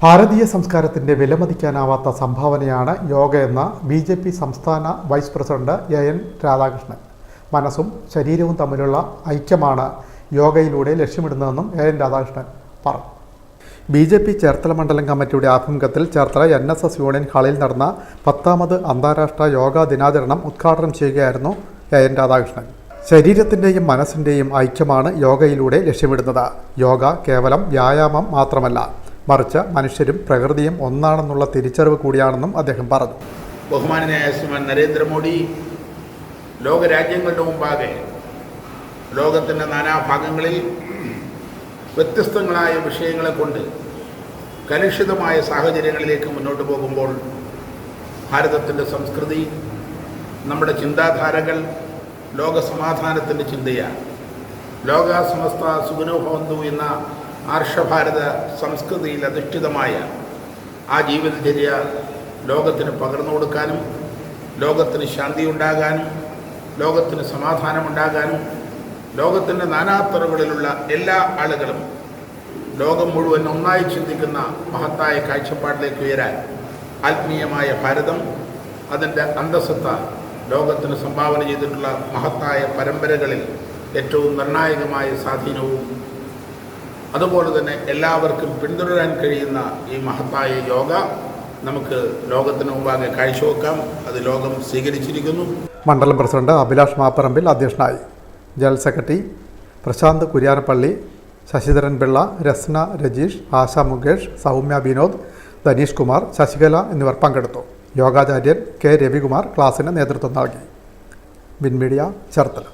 ഭാരതീയ സംസ്കാരത്തിന്റെ വിലമതിക്കാനാവാത്ത സംഭാവനയാണ് യോഗയെന്ന ബി ജെ പി സംസ്ഥാന vice president A N Radhakrishnan. മനസ്സും ശരീരവും തമ്മിലുള്ള ഐക്യമാണ് യോഗയിലൂടെ ലക്ഷ്യമിടുന്നതെന്നും എ എൻ രാധാകൃഷ്ണൻ പറഞ്ഞു. ബി ജെ പി ചേർത്തല മണ്ഡലം കമ്മിറ്റിയുടെ ആഭിമുഖ്യത്തിൽ Cherthala N S S union ഹാളിൽ നടന്ന പത്താമത് അന്താരാഷ്ട്ര യോഗാ ദിനാചരണം ഉദ്ഘാടനം ചെയ്യുകയായിരുന്നു എ എൻ രാധാകൃഷ്ണൻ. ശരീരത്തിന്റെയും മനസ്സിന്റെയും ഐക്യമാണ് യോഗയിലൂടെ ലക്ഷ്യമിടുന്നത്. യോഗ കേവലം വ്യായാമം മാത്രമല്ല മറിച്ച് മനുഷ്യരും പ്രകൃതിയും ഒന്നാണെന്നുള്ള തിരിച്ചറിവ് കൂടിയാണെന്നും അദ്ദേഹം പറഞ്ഞു. ബഹുമാനായ ശ്രീമാൻ നരേന്ദ്രമോദി ലോകരാജ്യങ്ങളുടെ മുമ്പാകെ ലോകത്തിന്റെ നാനാഭാഗങ്ങളിൽ വ്യത്യസ്തങ്ങളായ വിഷയങ്ങളെ കൊണ്ട് കലുഷിതമായ സാഹചര്യങ്ങളിലേക്ക് മുന്നോട്ട് പോകുമ്പോൾ ഭാരതത്തിന്റെ സംസ്കൃതി നമ്മുടെ ചിന്താധാരകൾ ലോകസമാധാനത്തിന്റെ ചിന്തയാണ്. ലോക സമസ്ത സുഗനോഭവന്തു എന്ന ആർഷഭാരത സംസ്കൃതിയിൽ അധിഷ്ഠിതമായ ആ ജീവിതചര്യ ലോകത്തിന് പകർന്നു കൊടുക്കാനും ലോകത്തിന് ശാന്തി ഉണ്ടാകാനും ലോകത്തിന് സമാധാനമുണ്ടാകാനും ലോകത്തിന്റെ നാനാത്തറകളിലുള്ള എല്ലാ ആളുകളും ലോകം മുഴുവൻ ഒന്നായി ചിന്തിക്കുന്ന മഹത്തായ കാഴ്ചപ്പാടിലേക്ക് ഉയരാൻ ആത്മീയമായ ഭാരതം അതിന്റെ അന്തസ്സത്ത ലോകത്തിന് സംഭാവന ചെയ്തിട്ടുള്ള മഹത്തായ പരമ്പരകളിൽ ഏറ്റവും നിർണായകമായ സ്വാധീനവും അതുപോലെ തന്നെ എല്ലാവർക്കും പിന്തുടരാൻ കഴിയുന്ന ഈ മഹത്തായ യോഗ നമുക്ക് ലോകത്തിന് മുമ്പാകെ കാഴ്ചവെക്കാം. അത് ലോകം സ്വീകരിച്ചിരിക്കുന്നു. മണ്ഡലം പ്രസിഡന്റ് അഭിലാഷ് മാപ്പറമ്പിൽ അധ്യക്ഷനായി. ജനറൽ സെക്രട്ടറി പ്രശാന്ത് കുര്യാനപ്പള്ളി ശശിധരൻ പിള്ള രസ്ന രജീഷ് ആശ മുകേഷ് സൗമ്യ വിനോദ് ധനീഷ് കുമാർ ശശികല എന്നിവർ പങ്കെടുത്തു. യോഗാചാര്യൻ കെ രവികുമാർ ക്ലാസിന് നേതൃത്വം നൽകി. വിൻമീഡിയ ചേർത്തല.